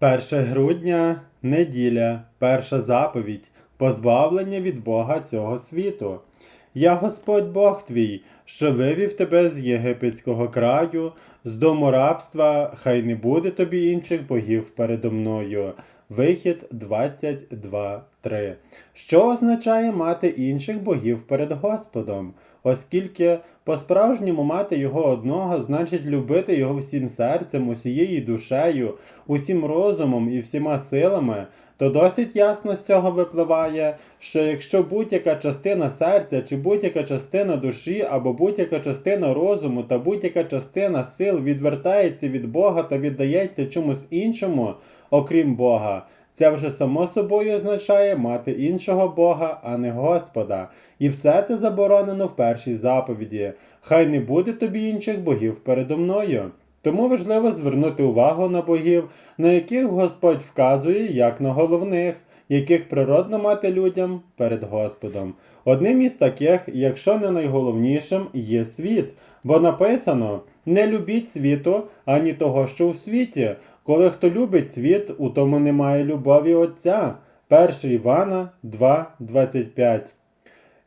1 грудня неділя, перша заповідь, позбавлення від Бога цього світу. Я Господь Бог твій, що вивів тебе з єгипетського краю, з дому рабства, хай не буде тобі інших богів передо мною. Вихід 22.3. Що означає мати інших богів перед Господом? Оскільки по-справжньому мати його одного значить любити його всім серцем, усією душею, усім розумом і всіма силами, то досить ясно з цього випливає, що якщо будь-яка частина серця, чи будь-яка частина душі, або будь-яка частина розуму та будь-яка частина сил відвертається від Бога та віддається чомусь іншому, окрім Бога, це вже само собою означає мати іншого Бога, а не Господа. І все це заборонено в першій заповіді. Хай не буде тобі інших богів передо мною. Тому важливо звернути увагу на богів, на яких Господь вказує як на головних, яких природно мати людям перед Господом. Одним із таких, якщо не найголовнішим, є світ, бо написано: не любіть світу, ані того, що в світі. Коли хто любить світ, у тому немає любові Отця. 1 Івана 2,25.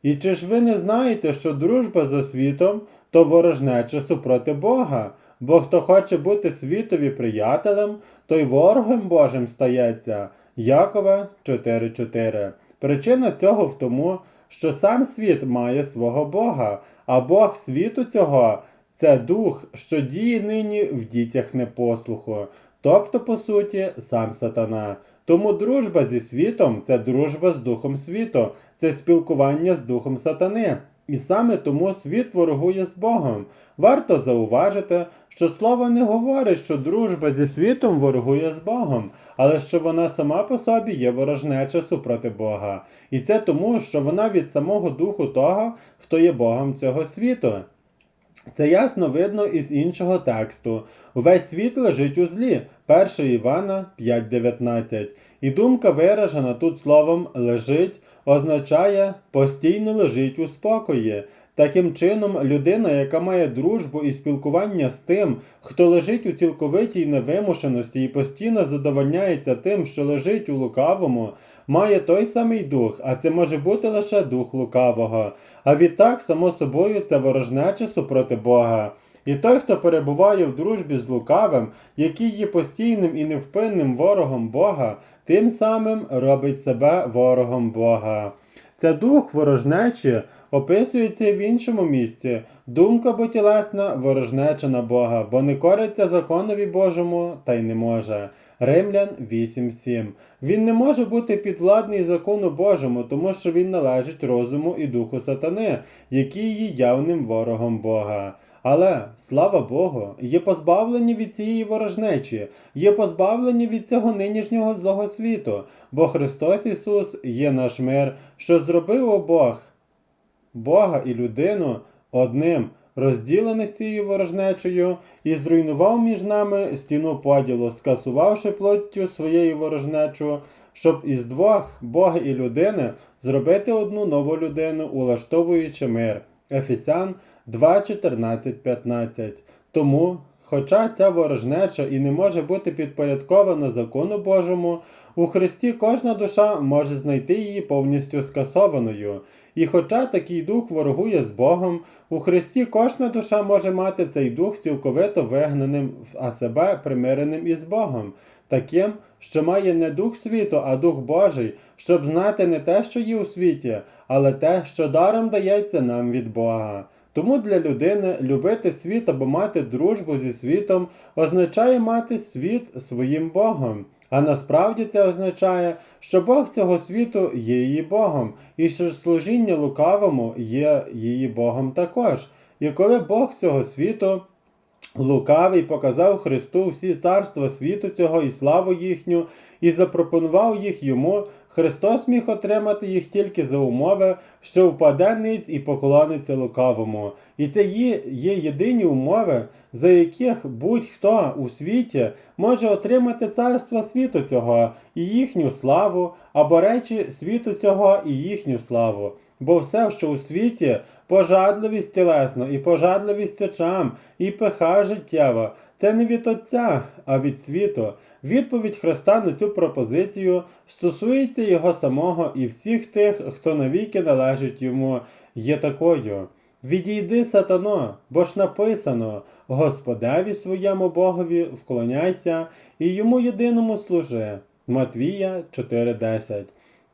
І чи ж ви не знаєте, що дружба з світом то ворожнеча супроти Бога? Бо хто хоче бути світові приятелем, той ворогом Божим стається. Якова 4.4. Причина цього в тому, що сам світ має свого Бога, а Бог світу цього це дух, що діє нині в дітях непослуху, тобто, по суті, сам сатана. Тому дружба зі світом це дружба з духом світу, це спілкування з духом сатани. І саме тому світ ворогує з Богом. Варто зауважити, що слово не говорить, що дружба зі світом ворогує з Богом, але що вона сама по собі є ворожнеча супроти Бога. І це тому, що вона від самого духу того, хто є Богом цього світу. Це ясно видно із іншого тексту. Увесь світ лежить у злі. 1 Івана 5.19. І думка виражена тут словом лежить означає постійно лежить у спокої. Таким чином, людина, яка має дружбу і спілкування з тим, хто лежить у цілковитій невимушеності і постійно задовольняється тим, що лежить у лукавому, має той самий дух, а це може бути лише дух лукавого. А відтак, само собою, це ворожнеча супроти Бога. І той, хто перебуває в дружбі з лукавим, який є постійним і невпинним ворогом Бога, тим самим робить себе ворогом Бога. Це дух ворожнечі описується в іншому місці. Думка бо ворожнеча на Бога, бо не кориться законові Божому та й не може. Римлян 8.7. Він не може бути підвладний закону Божому, тому що він належить розуму і духу сатани, який є явним ворогом Бога. Але, слава Богу, є позбавлені від цієї ворожнечі, є позбавлені від цього нинішнього злого світу, бо Христос Ісус є наш мир, що зробив обох Бога і людину одним, розділених цією ворожнечею, і зруйнував між нами стіну поділу, скасувавши плоттю своєю ворожнечу, щоб із двох Бога і людини зробити одну нову людину, улаштовуючи мир. Ефесян 2, 14, 15. Тому, хоча ця ворожнеча і не може бути підпорядкована закону Божому, у Христі кожна душа може знайти її повністю скасованою. І хоча такий дух ворогує з Богом, у Христі кожна душа може мати цей дух цілковито вигнаним, а себе примиреним із Богом, таким, що має не дух світу, а дух Божий, щоб знати не те, що є у світі, але те, що даром дається нам від Бога. Тому для людини любити світ або мати дружбу зі світом означає мати світ своїм Богом. А насправді це означає, що Бог цього світу є її Богом, і що служіння лукавому є її Богом також. І коли Бог цього світу лукавий показав Христу всі царства світу цього і славу їхню, і запропонував їх йому, Христос міг отримати їх тільки за умови, що впаде ниць і поклониться лукавому. І це є, є єдині умови, за яких будь-хто у світі може отримати царство світу цього і їхню славу, або речі світу цього і їхню славу. Бо все, що у світі, пожадливість тілесна, і пожадливість очам, і пиха життєва, це не від Отця, а від світу. Відповідь Христа на цю пропозицію стосується його самого і всіх тих, хто навіки належить йому, є такою. Відійди, сатано, бо ж написано: Господеві своєму Богові вклоняйся і йому єдиному служи. Матвія 4:10.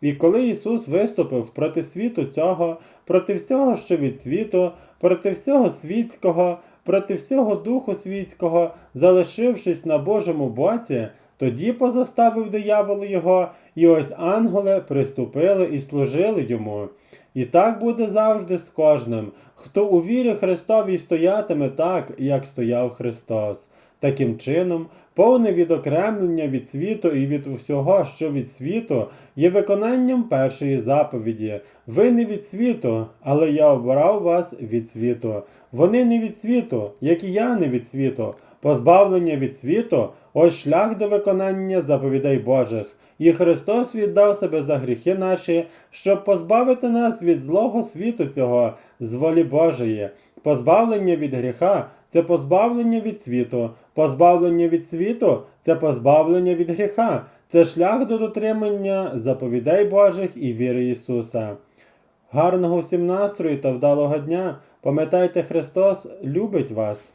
І коли Ісус виступив проти світу цього, проти всього, що від світу, проти всього світського, проти всього духу світського, залишившись на Божому боці, тоді позаставив диявол його, і ось ангели приступили і служили йому. І так буде завжди з кожним, хто у вірі Христовій стоятиме так, як стояв Христос. Таким чином, повне відокремлення від світу і від всього, що від світу, є виконанням першої заповіді. Ви не від світу, але я обрав вас від світу. Вони не від світу, як і я не від світу. Позбавлення від світу ось шлях до виконання заповідей Божих. І Христос віддав себе за гріхи наші, щоб позбавити нас від злого світу цього, з волі Божої. Позбавлення від гріха це позбавлення від світу, позбавлення від світу це позбавлення від гріха, це шлях до дотримання заповідей Божих і віри Ісуса. Гарного всім настрою та вдалого дня! Пам'ятайте, Христос любить вас!